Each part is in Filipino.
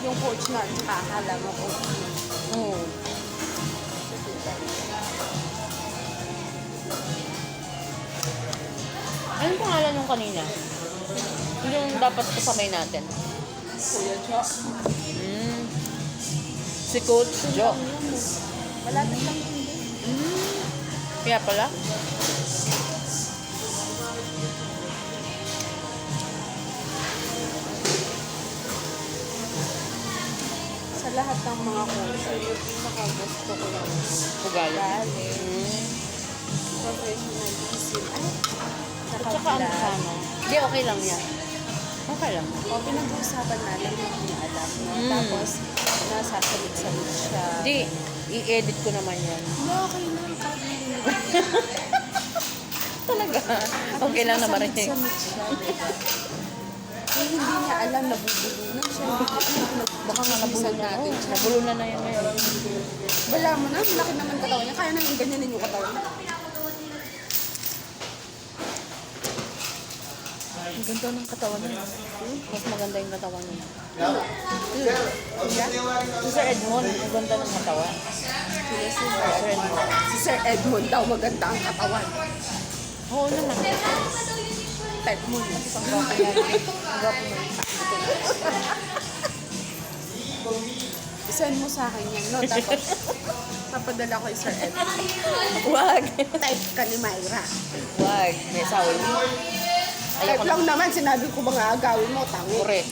Yung coach na, tsaka coach na. Oo. Anong pangalan nung kanina? Yung dapat kasabay natin. Kuya Jo. Mm. Si Coach Jo. Malapit lang yun din. Mm. Kaya pala? Lahat ng mga coach, yung pinaka-gusto ko lang. Ugali. Ugali. Mm. Professionalism. Ay, At saka ano nakablog. sana? Hindi, okay lang yan. Okay lang. O, pinag-uusapan natin yung hindi alam. No? Mm. Tapos, nasasalit-salit siya. Hindi, i-edit ko naman yan. No, okay lang. Talaga. Okay lang naman rin. Nasalit-salit siya, diba? Kung hindi niya alam, nabubulunan siya. Baka nga nabulol na. natin siya. nabulol na yan ngayon. Wala mo na, laki naman katawan niya. Kaya nang ganyanin yung katawan. Ang ganda ng katawan niya. Mas maganda yung katawan niya. Si Sir Edmond, ang ganda ng katawan. Si Sir Edmond. Si Sir Edmond daw maganda ang katawan. Oo naman. Type mo yun. Ang gwapo yan. Ang gwapo mo. Send mo sa akin yan, no? Tapos, papadala ko kay Sir Edmond. Wag. Type ka ni Myra. Wag. May asawa mo. Type lang naman, sinabi ko mga agawin mo, tango. Correct.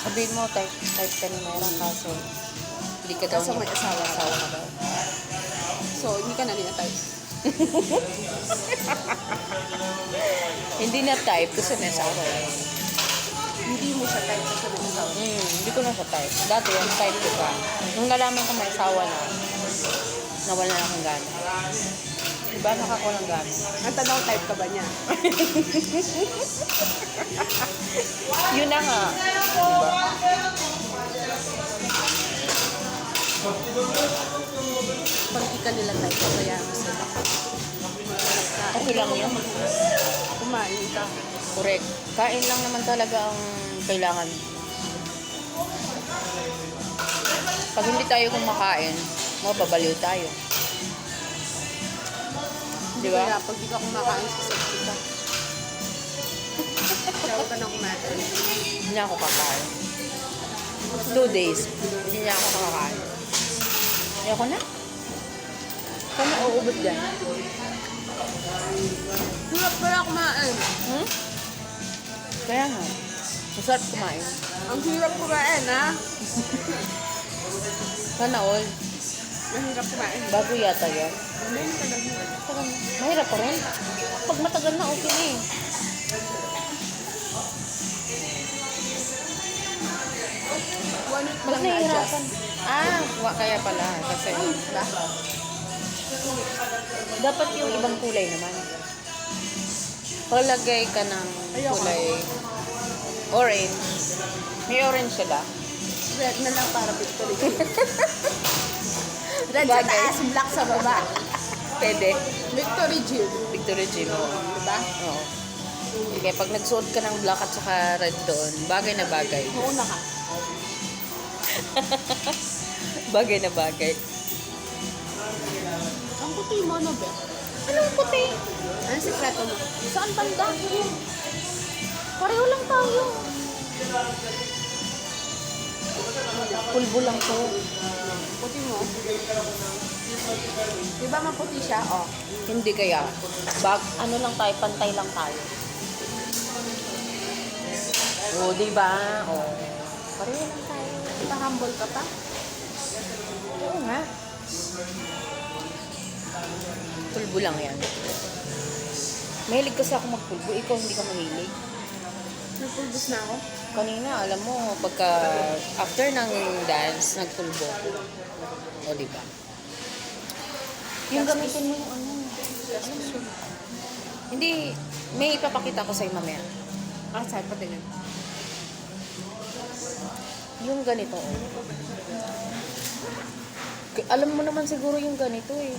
Sabihin mo, type, type ka ni Mayra kaso hindi ka daw Kaso may asawa. asawa na daw. So, hindi ka na nila-type. Hindi na type kasi may asawa. Hindi mo siya type kasi may asawa. Hmm, hindi ko na siya type. Dati yung type ko pa. Nung nalaman ko may asawa na, nawala na akong gana. Diba nakakuha ng gana? Ang tanong, type ka ba niya? Yun na nga. Pag di ka nila type, kaya mo sila. Okay lang yun. Kumain ka. Correct. Kain lang naman talaga ang kailangan. Pag hindi tayo kumakain, mababaliw tayo. Di ba? Kaya pag di ka kumakain, sasakti ka. Huwag ka na kumain. Hindi na ako kakain. Two days, hindi na ako kakain. Ayoko na. Kung nauubot dyan. Hirap pala kumain. Hmm? Kaya nga. Masarap kumain. Ang hirap kumain, ha? Sana all. Mahirap kumain. Bago yata yan. Na mahirap pa rin. Pag matagal na, okay na eh. Ba't nahihirapan? Ah, wa, kaya pala. Kasi? Dapat yung ibang kulay naman. Palagay ka ng kulay orange. May orange sila. Red na lang para victory. Red sa Bagay. taas, black sa baba. Pwede. Victory Gym. Victory Gym. Diba? Oo. Sige, pag nagsuot ka ng black at saka red doon, bagay na bagay. Mauna ka. Bagay na bagay. Ang puti mo, no, be? Anong puti? Anong sikreto mo? Saan banda? Pareho lang tayo. Pulbo lang to. Puti mo. Di ba maputi siya? Oh. Hindi kaya. Bag, ano lang tayo, pantay lang tayo. O, di ba? O. Pareho lang tayo. Pa-humble ka pa? Oo nga. Pulbo lang yan. Mahilig kasi ako magpulbo. Ikaw hindi ka mahilig. Nagpulbos na ako. Kanina, alam mo, pagka after ng dance, nagpulbo. O, di ba? Yung gamitin mo yung ano. Hindi, may ipapakita ko sa'yo mamaya. Ah, saan pa tingin? Yung ganito, oh. Alam mo naman siguro yung ganito eh.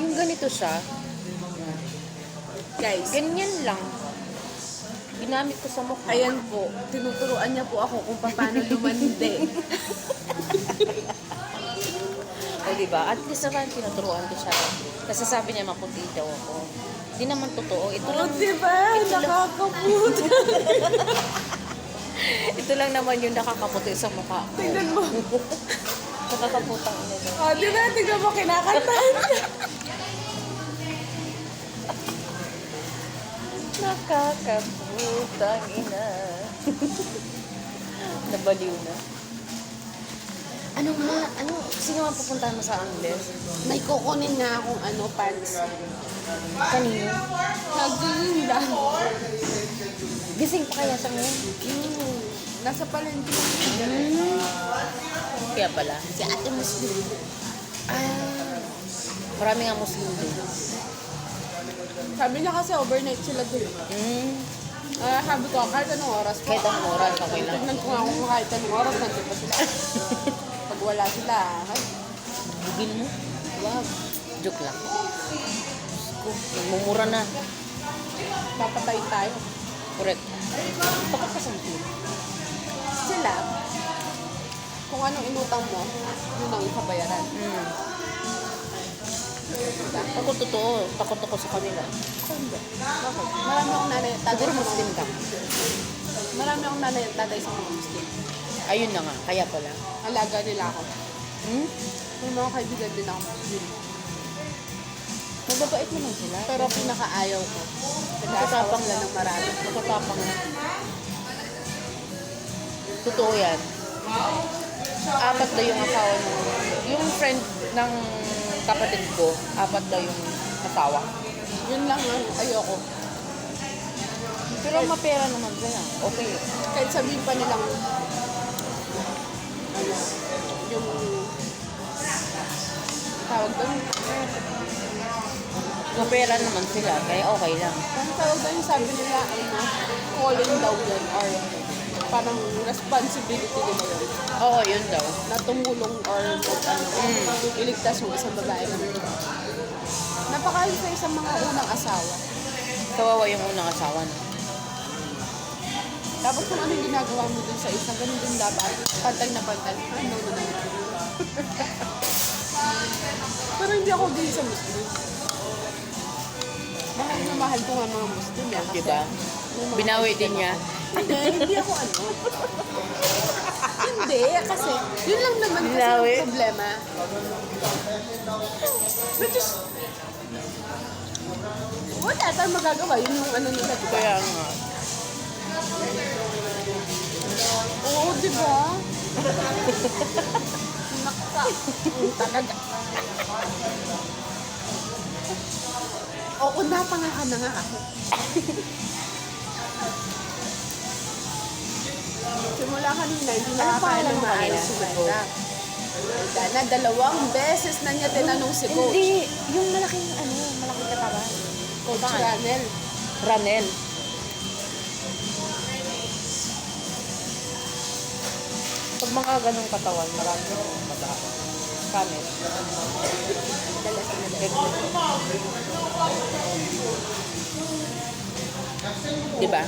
Yung ganito siya. Guys, Ganyan lang. Ginamit ko sa mukha. Ayan po, tinuturuan niya po ako kung paano lumandi. O, di ba? At least naman tinuturuan ko siya. Kasi sabi niya maputi daw ako. Di naman totoo. Ito lang, diba? Nakakaputa. ito lang naman yung nakakaputi sa mukha. ko. Tingnan mo. Nakakaputang ina daw. O, diba? Tingnan mo, kinakantahan niya. Nakakaputang ina. Nabaliw na. Ano nga? Ano? Sino ang pupuntahan mo sa Angles? May kukunin nga akong ano, pants. Kanino? Nagdinda. Gising pa kaya sa ngayon? Mm, nasa palengke. Hmm. Kaya pala. Si ate Muslim. Ah. Marami nga Muslim din. Sabi niya kasi overnight sila doon. Hmm. Ah, sabi ko, kahit anong oras po. Kahit ang oras, okay lang. Tignan ko nga kung kahit anong oras nandun pa sila. Pag wala sila, ay, Bugin mo? wag. Joke lang. Ko, nagmumura na. Papatay tayo. Correct. Muslim? Sila, kung anong inutang mo, yun ang ikabayaran. Hmm. Ako totoo, takot ako sa kanila. Ako hindi. Bakit? Marami akong nanay at tatay Siguro sa Muslim mga ka. Marami akong nanay at tatay sa mga Muslim. Ayun na nga, kaya pala. Alaga nila ako. Hmm? May mga kaibigan din ako Muslim. Mababait naman sila. Pero pinakaayaw ko. Nakatapang sila ng marami. Nakatapang na. Totoo yan. Apat daw yung asawa ng... Yung friend ng kapatid ko, apat daw yung asawa. Yun lang ang ayoko. Pero mapera naman sila. Okay. Kahit sabihin pa nilang ano, yung tawag doon, Mapera naman sila, kaya okay lang. ang tawag doon, sabi nila, ano, calling daw yun, or parang responsibility nila yun, Oo, yun daw. na tumulong or mag, ano, Mm. iligtas yung isang babae. Napakalit sa isang mga unang asawa. Kawawa yung unang asawa na. Dapat kung ano yung ginagawa mo dun sa isa, ganun din dapat. Pantay na pantay. Ay, no, no, no. Pero hindi ako din sa Muslim. Mahal na mahal ko nga mga Muslim. Eh, Diba? Binawi din niya. Hindi, hindi ako ano. hindi, kasi yun lang naman kasi Binawi. yung problema. Which is, wala tayong magagawa. Yun yung ano nila. Diba? Kaya nga. Oo, di ba? Nakaka... Mm, talaga. Oo, napanga ka na nga ako. Simula kanina, hindi na Ano kaya pangalan ng maayos si Meta. Na dalawang beses na niya tinanong si Coach. Hindi, yung malaking ano, malaking katawan. Coach? Ranel. Ranel. Pag mga ganong katawan, marami yung mata. Kamet. Dalas na dalas. Di ba?